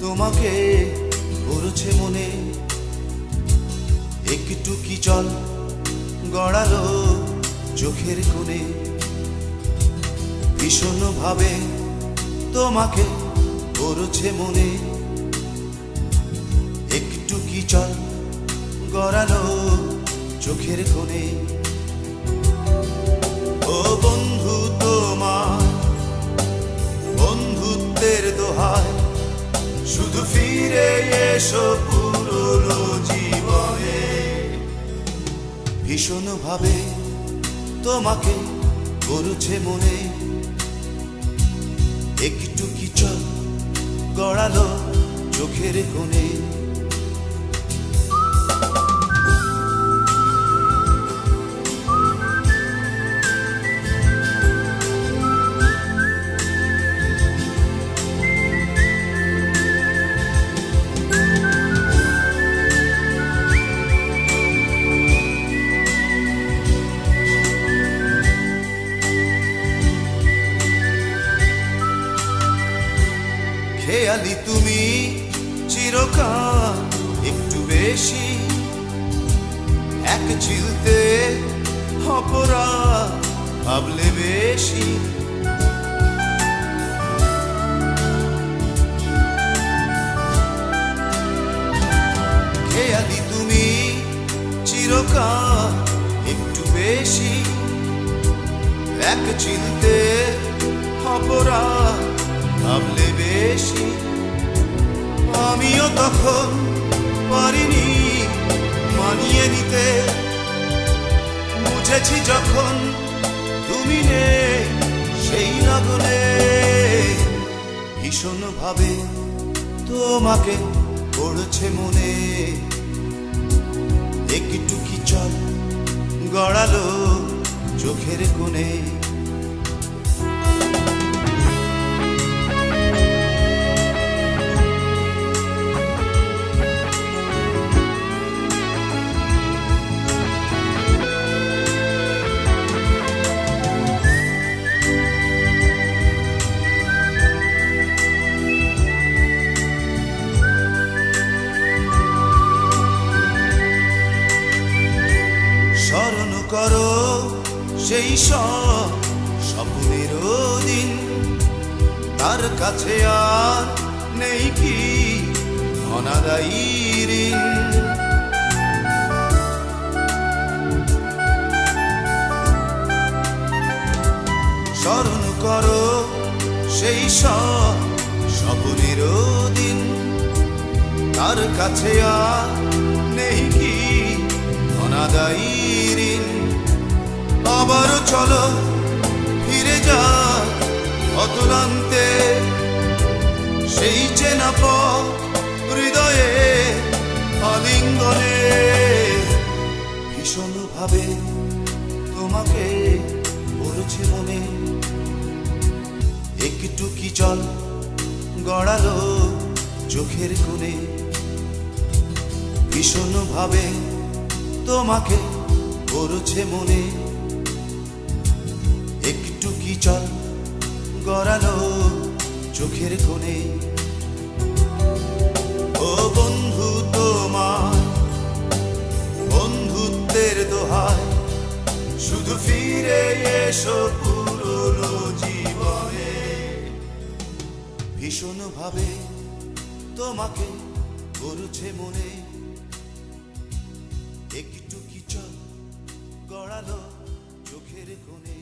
তোমাকে পড়ছে মনে। একটু কি জল গড়ালো চোখের কোণে? ভীষণ ভাবে তোমাকে পড়ছে মনে। একটু কি জল গড়ালো চোখের কোণে? ফিরে এসো পুরনো জীবনে। ভীষণ ভাবে তোমাকে করছে মনে। একটু কি গড়ালো চোখের কোণে। খেয়ালি তুমি চিরকাল একটু বেশি। এক চিলতে অপরাধ ভাবলে বেশি। খেয়ালি তুমি চিরকাল একটু বেশি। এক চিলতে অপরাধ ভাবলে বেশি। আমিও তখন পারিনি মানিয়ে নিতে। বুঝেছি যখন তুমি নেই সেই লগনে ভীষণ ভাবে তোমাকে পড়ছে মনে। একটু কি চল গড়ালো চোখের কোণে। সেই সব স্বপ্নের দিন। তার কাছে আর নেই কি অনাদায়ী স্মরণ করো সেই সব দিন। তার কাছে আর নেই কি অনাদায়ী ঋণ। চলো, ফিরে যা অতুলান্তে। সেই চেনা পথ হৃদয়ে, আলিঙ্গনে। ভীষণ ভাবে তোমাকে পড়ছে মনে। একটু কি জল গড়ালো চোখের কোণে? ভীষণ ভাবে তোমাকে করছে মনে। চল গড়ালো চোখের কোণে। ও বন্ধু তোমার বন্ধুত্বের দোহায়, শুধু ফিরে এসো পুরনো জীবনে। ভীষণ ভাবে তোমাকে করছে মনে। একটু কি চল গড়ালো চোখের কোণে।